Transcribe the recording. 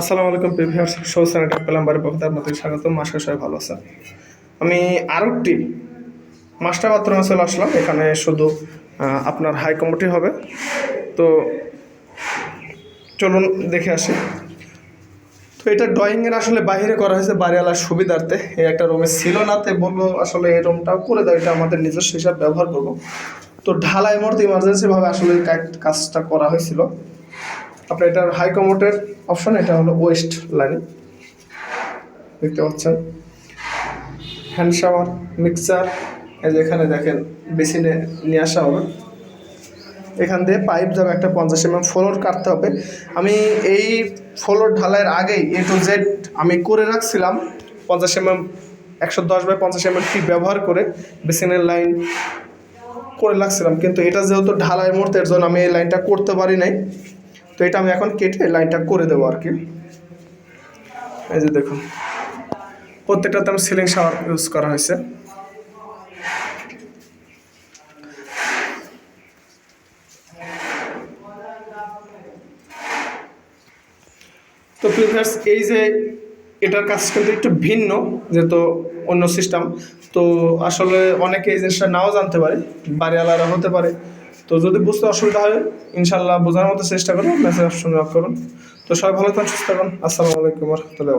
আসসালামু আলাইকুম চ্যানেলটা পেলাম বাড়ির পক্ষ আপনাদের স্বাগতম। আশা সবাই ভালো আছেন। আমি আরও একটি মাস্টার বাথরুমে চলে আসলাম। এখানে শুধু আপনার হাই কমিটি হবে। তো চলুন দেখে আসি। তো এটা ড্রয়িংয়ের আসলে বাইরে করা হয়েছে বাড়িওয়ালার সুবিধার্থে। এই একটা রুমে ছিল না তে বলল আসলে এই রুমটাও করে দাও, এটা আমাদের নিজস্ব হিসাব ব্যবহার করব। তো ঢালাই মুহূর্তে ইমার্জেন্সিভাবে আসলে কাজটা করা হয়েছিল। আপনার এটার হাই কমোটের অপশন এটা হলো ওয়েস্ট লাইনে দেখতে পাচ্ছেন? হ্যান্ড শাওয়ার মিক্সার এই যে এখানে দেখেন বেসিনে নিয়ে আসা হবে। এখান দিয়ে পাইপ যাবে একটা পঞ্চাশ এম এম ফ্লোর কাটতে হবে। আমি এই ফ্লোর ঢালাইয়ের আগেই এ টু জেড আমি করে রাখছিলাম, পঞ্চাশ এম এম একশো দশ বাই পঞ্চাশ এম এম টি ব্যবহার করে বেসিনের লাইন করে রাখছিলাম। কিন্তু এটা যেহেতু ঢালাই মুহূর্তের জন্য আমি এই লাইনটা করতে পারি নাই তো এটা আমি এখন কেটে লাইনটা করে দেবো আর কি। এই যে দেখুন, প্রত্যেকটাতে আমি সিলিং শাওয়ার ইউজ করা হয়েছে। তো প্রিভিয়াস এই যে এটার কাজ কিন্তু একটু ভিন্ন যেহেতু অন্য সিস্টেম তো আসলে অনেকে এই জিনিসটা নাও জানতে পারে, বাড়িওয়ালারা হতে পারে। তো যদি বুঝতে অসুবিধা হয় ইনশাল্লাহ বোঝার মতো চেষ্টা করুন মেসেজ অপশন করুন। তো সবাই ভালো থাকুন, সুস্থ থাকুন। আসসালামু আলাইকুম রহমতুল্লাহ